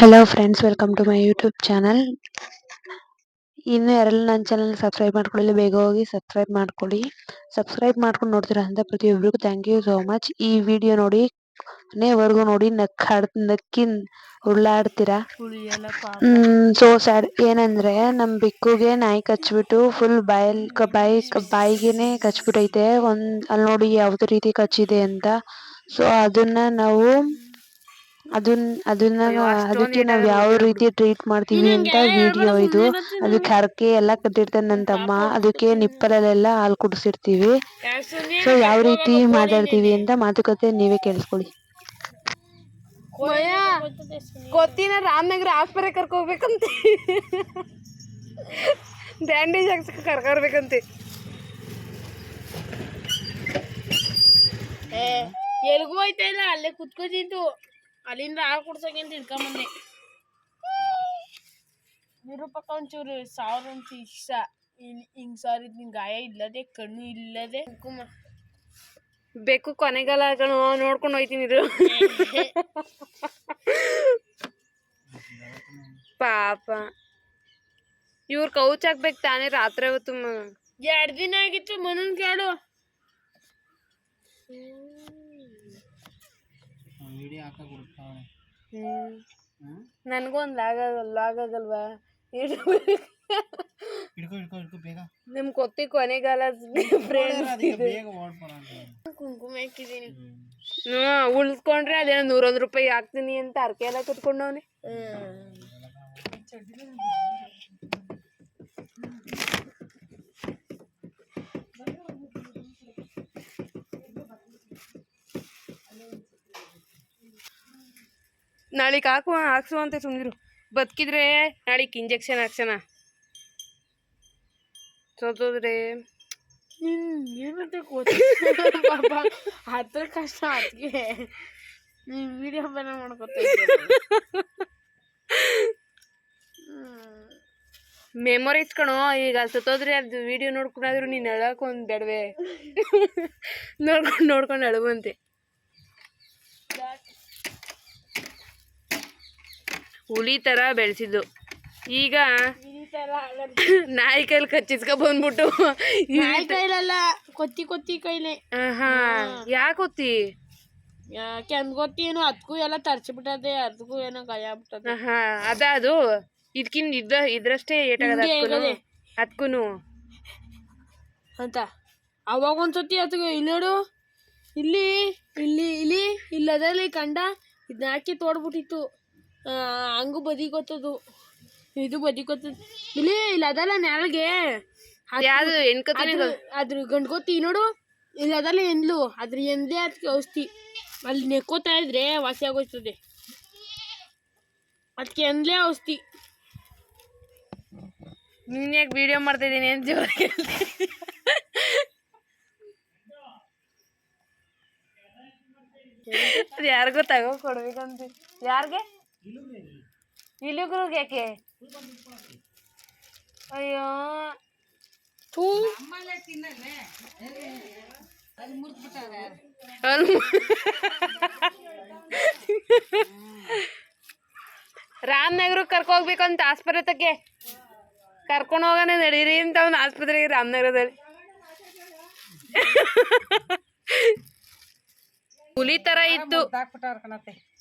Hello friends welcome to my YouTube channel ಇನ್ನು ಯಾರೆಲ್ಲ ನನ್ನ ಚಾನಲ್ ಸಬ್ಸ್ಕ್ರೈಬ್ ಮಾಡ್ಕೊಳ್ಳಿ ಬೇಗ ಹೋಗಿ ಸಬ್ಸ್ಕ್ರೈಬ್ ಮಾಡ್ಕೊಳ್ಳಿ. ಸಬ್ಸ್ಕ್ರೈಬ್ ಮಾಡ್ಕೊಂಡು ನೋಡ್ತೀರಾ ಅಂತ ಪ್ರತಿಯೊಬ್ಬರಿಗೂ ಥ್ಯಾಂಕ್ ಯು ಸೋ ಮಚ್ ಈ ವಿಡಿಯೋ ನೋಡಿ, ಕೊನೆವರೆಗೂ ನೋಡಿ ನಕ್ಕಾಡ್ ನಕ್ಕಿ ಉರುಳಾಡ್ತೀರಾ ಸೊ ಸ್ಯಾಡ್ ಏನಂದ್ರೆ ನಮ್ಮ ಬಿಕ್ಕುಗೆ ನಾಯಿ ಕಚ್ಬಿಟ್ಟು ಫುಲ್ ಬಾಯಲ್ ಬಾಯಿ ಬಾಯಿಗೆನೆ ಕಚ್ಬಿಟ್ಟೈತೆ ಒಂದು ಅಲ್ಲಿ ನೋಡಿ ಯಾವುದೇ ರೀತಿ ಕಚ್ಚಿದೆ ಅಂತ. ಸೊ ಅದನ್ನ ನಾವು ಅದನ್ನ ಅದನ್ನ ಅದಕ್ಕೆ ನಾವ್ ಯಾವ ರೀತಿ ಟ್ರೀಟ್ ಮಾಡ್ತೀವಿ ಅಂತ ವಿಡಿಯೋ ಇದು. ಅದಕ್ಕೆ ಹರಕೆ ಎಲ್ಲ ಕಟ್ಟಿರ್ತಾನೆ ನನ್ನ ತಮ್ಮ. ಅದಕ್ಕೆ ನಿಪ್ಪಲಲ್ಲೆಲ್ಲ ಹಾಲು ಕುಡಿಸಿರ್ತೀವಿ. ಸೊ ಯಾವ ರೀತಿ ಮಾತಾಡ್ತೀವಿ ಅಂತ ಮಾತುಕತೆ ನೀವೇ ಕೇಳಿಸ್ಕೊಳ್ಳಿ. ಗೊತ್ತಿನ ರಾಮನಗರ ಆಸ್ಪತ್ರೆ ಕರ್ಕೋಗ್ಬೇಕಂತ. ಬ್ಯಾಂಡೇಜ್ ಹಾಕ್ಸಕ್ಕೆ ಕರ್ಕೊರ್ಬೇಕಂತೆ ಎಲ್ಗೂ ಹೋಯ್ತಾ ಇಲ್ಲ? ಅಲ್ಲೇ ಕುತ್ಕೋತಿದ್ದು ಅಲ್ಲಿಂದ ಹಾಲು ಕುಡ್ಸಕ್ಕೆ ಅಂತ ಇಟ್ಕೊಂಬಂದೆ ನಿರೂಪಕ ಒಂಚೂರು ಸಾವಿರ ಅಂತ ಇಷ್ಟ. ಇಲ್ಲಿ ಹಿಂಗ್ ಸಾರಿದ್ ನಿನ್ ಗಾಯ ಇಲ್ಲದೆ ಕಣ್ಣು ಇಲ್ಲದೆ. ಕುಂಕುಮ. ಬೇಕು ಕೊನೆಗಾಲ ಕಣು ನೋಡ್ಕೊಂಡು ಹೋಯ್ತೀನಿ ಇದು ಪಾಪ. ಇವ್ರ ಕೌಚ್ ಹಾಕ್ಬೇಕು ತಾನೇ ರಾತ್ರಿ ಹೊತ್ತು ಎರಡು ದಿನ ಆಗಿತ್ತು ಮನನ್ ಕೇಳು. ನನ್ಗೊಂದು ಆಗಲ್ಲ ಆಗಲ್ವಾ? ಹಿಡ್ಕೊ ಹಿಡ್ಕೊ ಹಿಡ್ಕೊ ಬೇಗ. ನಿಮ್ ಕೊತ್ತಿ ಕೊನೆಗಾಲ ಫ್ರೆಂಡ್ಸ್ ಅದಕ್ಕೆ ಬೇಗ ಕುಂಕುಮ ಹಾಕಿದೀನಿ ಹ್ಮ್. ಉಳಿಸ್ಕೊಂಡ್ರೆ ಅದೇನೋ ನೂರೊಂದು ರೂಪಾಯಿ ಹಾಕ್ತೀನಿ ಅಂತ ಅರ್ಕೆ ಎಲ್ಲ ಕುತ್ಕೊಂಡವನೆ. ನಾಳೆಗೆ ಹಾಕುವ ಹಾಕ್ಸುವಂತೆ ಸುಮ್ಮನಿರು ಬದುಕಿದ್ರೆ ನಾಳೆಗೆ ಇಂಜೆಕ್ಷನ್ ಹಾಕ್ಸೋಣ. ಸೋತೋದ್ರೆ. ಏನಂತ ಪಾಪ ಹತ್ರ ಕಷ್ಟ ಅದಕ್ಕೆ ನೀನು ವಿಡಿಯೋ ಬೇರೆ ಮಾಡ್ಕೊತ ಮೆಮೊರಿ ಕಣೋ ಈಗ ಸತ್ತೋದ್ರೆ ಅದು ವಿಡಿಯೋ ನೋಡ್ಕೊಂಡಾದ್ರು ನೀನು ಅಳಕ್ಕೆ ಒಂದು ಬೇಡವೆ. ನೋಡ್ಕೊಂಡು ನೋಡ್ಕೊಂಡು ಅಳುವಂತೆ ಹುಲಿ ತರ ಬೆಳೆಸಿದ್ದು. ಈಗ ನಾಯಿ ಕೈಲಿ ಕಚ್ಚಿಸ್ಕೊ ಬಂದ್ಬಿಟ್ಟು ಕೊತ್ತಿ ಕೊತ್ತಿ ಕೈಲೆ. ಹಾ. ಯಾಕೆ ಗೊತ್ತಿ ಯಾಕೆ ಅಂದ್ಗೊತ್ತಿ ಏನೋ ಅದಕ್ಕೂ ಎಲ್ಲ ತರ್ಚಿಬಿಟ್ಟದೆ ಅದಕ್ಕೂ ಏನೋ ಗಾಯ ಆಗ್ಬಿಟ್ಟದೆ ಹಾ. ಅದ ಅದು. ಇದಕ್ಕಿಂತ ಇದ್ದ ಇದ್ರಷ್ಟೇ ಏಟಾಗದ ಅದಕ್ಕೂ ಅಂತ. ಅವಾಗ ಒಂದ್ಸತಿ ಅದಕ್ಕೆ ಇನ್ನೋಡು ನೋಡು. ಇಲ್ಲಿ ಇಲ್ಲಿ ಇಲ್ಲಿ ಇಲ್ಲದಲ್ಲಿ ಕಂಡ ಇದನ್ನ ಹಾಕಿ ತೋಡ್ಬಿಟ್ಟಿತ್ತು. ಹಂಗು ಬದಿ ಗೊತ್ತದು ಇದು ಬದಿ ಗೊತ್ತದು ಇಲ್ಲಿ ಇಲ್ಲ ಅದಲ್ಲ ನೆಲಗೆ ಯಾವ್ದು ಅದ್ರ ಗಂಡು ಗೊತ್ತಿ ನೋಡು. ಇಲ್ಲ ಅದಲ್ಲ ಎಂದ್ಲು ಅದ್ರ ಎಂದೇ ಅದಕ್ಕೆ ಔಷಧಿ. ಅಲ್ಲಿ ನೆಕ್ಕೋತಾ ಇದ್ರೆ ವಾಸಿ ಆಗೋಯ್ತದೆ. ಅದಕ್ಕೆ ಎಂದ್ಲೇ ಔಷಧಿ. ನೀನ್ ಯಾಕೆ ವಿಡಿಯೋ ಮಾಡ್ತಾ ಇದೀನಿ ಅಂತ ಜೋರಾಗಿ ಹೇಳ್ತೀನಿ. ಅದು ಯಾರಿಗೋ ತಗೋ ಕೊಡ್ಬೇಕಂತ ಯಾರಿಗೆ? ಇಲಿಗ್ರಿಗೆ ಯಾಕೆ? ಅಯ್ಯೋ. ಥೂ. ಅವ್ನು ರಾಮನಗರ ಕರ್ಕೊ ಹೋಗ್ಬೇಕಂತ ಆಸ್ಪತ್ರೆ ತಕ್ಕೆ ಕರ್ಕೊಂಡು ಹೋಗೋಣ ನಡೀರಿ ಅಂತ ಒಂದು ಆಸ್ಪತ್ರೆಗೆ ರಾಮನಗರದಲ್ಲಿ ಹುಲಿ ತರ ಇತ್ತು.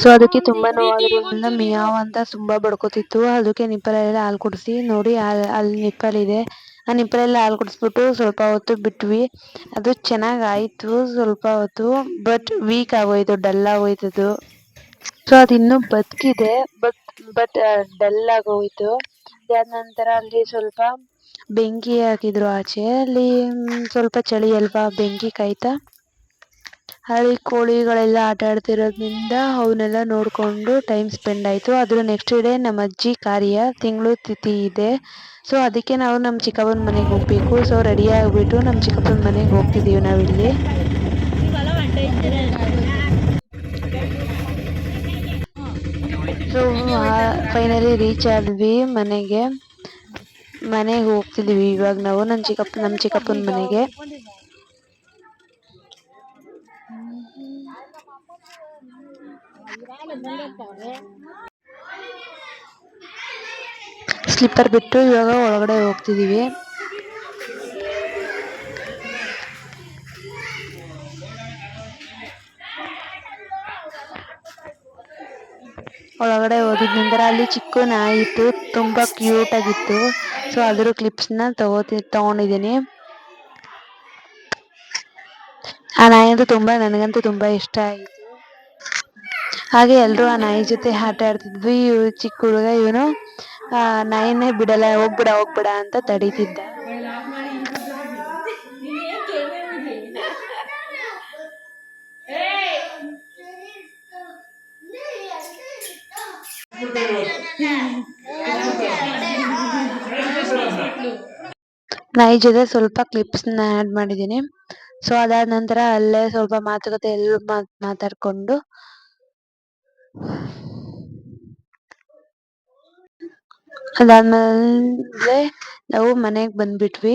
ಸೊ ಅದಕ್ಕೆ ತುಂಬಾ ನೋವಾಗಿರೋದ್ರಿಂದ ಮಿಯಾವ್ ಅಂತ ತುಂಬಾ ಬಡ್ಕೋತಿತ್ತು. ಅದಕ್ಕೆ ನಿಪ್ಪಲಲ್ಲೆಲ್ಲ ಹಾಲು ಕುಡಿಸಿ ನೋಡಿ ಅಲ್ಲಿ ಅಲ್ಲಿ ನಿಪ್ಪಲಿದೆ ಆ ನಿಪ್ಪಲೆಲ್ಲ ಹಾಲು ಕುಡಿಸ್ಬಿಟ್ಟು ಸ್ವಲ್ಪ ಹೊತ್ತು ಬಿಟ್ವಿ. ಅದು ಚೆನ್ನಾಗ್ ಆಯ್ತು ಸ್ವಲ್ಪ ಹೊತ್ತು ಬಟ್ ವೀಕ್ ಆಗೋಯ್ತು ಡಲ್ ಆಗೋಯ್ತದು. ಸೊ ಅದು ಇನ್ನೂ ಬದುಕಿದೆ ಬಟ್ ಬಟ್ ಡಲ್ ಆಗೋಯ್ತು. ಅದಾದ ನಂತರ ಅಲ್ಲಿ ಸ್ವಲ್ಪ ಬೆಂಕಿ ಹಾಕಿದ್ರು ಆಚೆ. ಅಲ್ಲಿ ಸ್ವಲ್ಪ ಚಳಿ ಅಲ್ವಾ, ಬೆಂಕಿ ಕಾಯ್ತಾ. ಹಳ್ಳಿ ಕೋಳಿಗಳೆಲ್ಲ ಆಟ ಆಡ್ತಿರೋದ್ರಿಂದ ಅವನ್ನೆಲ್ಲ ನೋಡಿಕೊಂಡು ಟೈಮ್ ಸ್ಪೆಂಡ್ ಆಯಿತು. ಅದ್ರ ನೆಕ್ಸ್ಟ್ ಡೇ ನಮ್ಮ ಅಜ್ಜಿ ಕಾರ್ಯ ತಿಂಗಳು ತಿಥಿ ಇದೆ. ಸೊ ಅದಕ್ಕೆ ನಾವು ನಮ್ಮ ಚಿಕ್ಕಪ್ಪನ ಮನೆಗೆ ಹೋಗಬೇಕು. ಸೊ ರೆಡಿ ಆಗಿಬಿಟ್ಟು ನಮ್ಮ ಚಿಕ್ಕಪ್ಪನ ಮನೆಗೆ ಹೋಗ್ತಿದ್ದೀವಿ ನಾವಿಲ್ಲಿ. ಸೊ ಫೈನಲಿ ರೀಚ್ ಆದ್ವಿ ಮನೆಗೆ. ಮನೆಗೆ ಹೋಗ್ತಿದ್ದೀವಿ ಇವಾಗ ನಾವು, ನಮ್ಮ ಚಿಕ್ಕಪ್ಪ, ನಮ್ಮ ಚಿಕ್ಕಪ್ಪನ ಮನೆಗೆ. ಸ್ಲಿಪ್ಪರ್ ಬಿಟ್ಟು ಇವಾಗ ಒಳಗಡೆ ಹೋಗ್ತಿದ್ದೀವಿ ಒಳಗಡೆ ಹೋದಿದ ನಂತರ ಅಲ್ಲಿ ಚಿಕ್ಕ ನಾಯಿ ಇತ್ತು, ತುಂಬಾ ಕ್ಯೂಟ್ ಆಗಿತ್ತು. ಸೊ ಅದರ ಕ್ಲಿಪ್ಸ್ನ ತಗೋತಿ, ತಗೊಂಡಿದ್ದೀನಿ. ಆ ನಾಯಿ ಅಂತೂ ತುಂಬಾ, ನನಗಂತೂ ತುಂಬ ಇಷ್ಟ ಆಯಿತು. ಹಾಗೆ ಎಲ್ಲರೂ ಆ ನಾಯಿ ಜೊತೆ ಆಟ ಆಡ್ತಿದ್ವಿ. ಇವ್ ಚಿಕ್ಕ ಹುಡುಗ, ಇವನು, ಆ, ನಾಯಿನೇ ಬಿಡಲ್ಲ, ಹೋಗ್ಬಿಡ ಹೋಗ್ಬಿಡ ಅಂತ ತಡೀತಿದ್ದ. ನಾಯಿ ಜೊತೆ ಸ್ವಲ್ಪ ಕ್ಲಿಪ್ಸ್ನ ಆ್ಯಡ್ ಮಾಡಿದ್ದೀನಿ. ಸೊ ಅದಾದ ನಂತರ ಅಲ್ಲೇ ಸ್ವಲ್ಪ ಮಾತುಕತೆ, ಎಲ್ಲ ಮಾತಾಡ್ಕೊಂಡು ಅದಾದ್ಮೇಲೆ ನಾವು ಮನೆಗೆ ಬಂದ್ಬಿಟ್ವಿ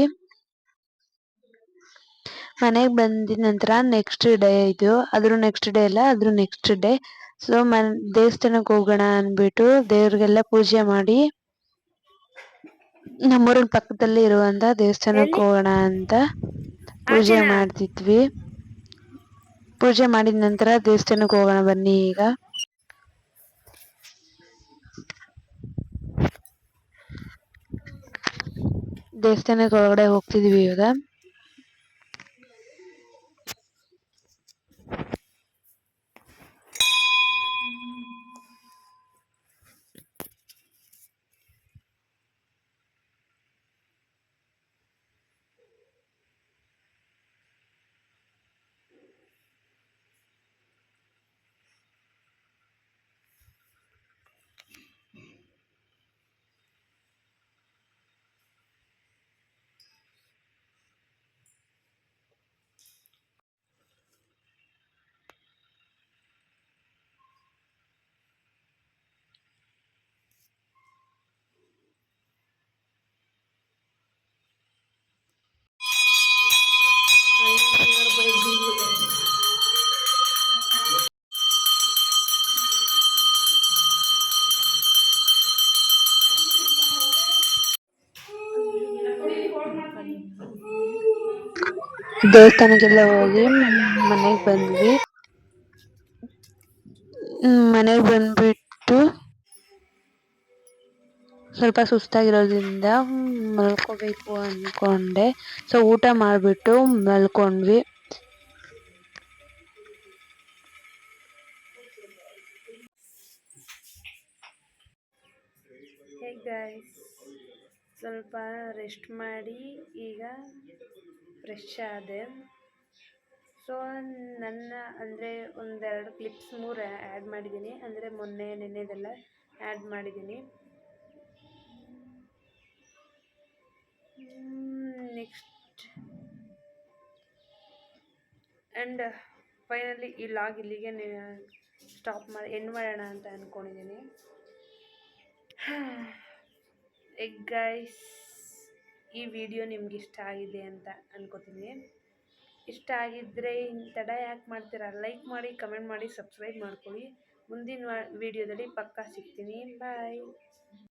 ಮನೆಗೆ ಬಂದಿದ ನಂತರ ನೆಕ್ಸ್ಟ್ ಡೇ ಇದು ಅದ್ರ ನೆಕ್ಸ್ಟ್ ಡೇ ಅಲ್ಲ ಅದ್ರ ನೆಕ್ಸ್ಟ್ ಡೇ ಸೊ ಮನ್ ದೇವಸ್ಥಾನಕ್ಕೆ ಹೋಗೋಣ ಅಂದ್ಬಿಟ್ಟು ದೇವ್ರಿಗೆಲ್ಲ ಪೂಜೆ ಮಾಡಿ ನಮ್ಮೂರಿನ ಪಕ್ಕದಲ್ಲಿ ಇರುವಂತ ದೇವಸ್ಥಾನಕ್ಕೆ ಹೋಗೋಣ ಅಂತ ಪೂಜೆ ಮಾಡ್ತಿದ್ವಿ ಪೂಜೆ ಮಾಡಿದ ನಂತರ ದೇವಸ್ಥಾನಕ್ಕೆ ಹೋಗೋಣ ಬನ್ನಿ ಈಗ ದೇವಸ್ಥಾನಕ್ಕೆ ಒಳಗಡೆ ಹೋಗ್ತಿದೀವಿ ಇವಾಗ. ದೇವಸ್ಥಾನಕ್ಕೆಲ್ಲ ಹೋಗಿ ಮನೆಗೆ ಬಂದ್ವಿ. ಮನೆಗೆ ಬಂದ್ಬಿಟ್ಟು ಸ್ವಲ್ಪ ಸುಸ್ತಾಗಿರೋದ್ರಿಂದ ಮಲ್ಕೋಬೇಕು ಅಂದ್ಕೊಂಡೆ ಸೊ, ಊಟ ಮಾಡಿಬಿಟ್ಟು ಮಲ್ಕೊಂಡ್ವಿ. ಸ್ವಲ್ಪ ರೆಸ್ಟ್ ಮಾಡಿ ಈಗ ಫ್ರೆಶ್ ಆದೆ. ಸೊ ನನ್ನ ಅಂದರೆ ಒಂದೆರಡು ಕ್ಲಿಪ್ಸ್ ಮೂರು ಆ್ಯಡ್ ಮಾಡಿದ್ದೀನಿ ಅಂದರೆ ಮೊನ್ನೆ ನೆನ್ನೆದೆಲ್ಲ ಆ್ಯಡ್ ಮಾಡಿದ್ದೀನಿ ನೆಕ್ಸ್ಟ್ ಆ್ಯಂಡ್ ಫೈನಲಿ ಈ ಲಾಗ್ ಇಲ್ಲಿಗೆ ಸ್ಟಾಪ್ ಮಾಡಿ ಎಂಡ್ ಮಾಡೋಣ ಅಂತ ಅಂದ್ಕೊಂಡಿದ್ದೀನಿ ಎಗ್ ಗೈಸ್ ಈ ವಿಡಿಯೋ ನಿಮ್ಗೆ ಇಷ್ಟ ಆಗಿದೆ ಅಂತ ಅಂದ್ಕೋತೀನಿ ಇಷ್ಟ ಆಗಿದ್ದರೆ ಇನ್ನು ತಡ ಯಾಕೆ ಮಾಡ್ತೀರಾ? ಲೈಕ್ ಮಾಡಿ ಕಮೆಂಟ್ ಮಾಡಿ ಸಬ್ಸ್ಕ್ರೈಬ್ ಮಾಡ್ಕೊಳ್ಳಿ. ಮುಂದಿನ ವಿಡಿಯೋದಲ್ಲಿ ಪಕ್ಕಾ ಸಿಗ್ತೀನಿ. ಬಾಯ್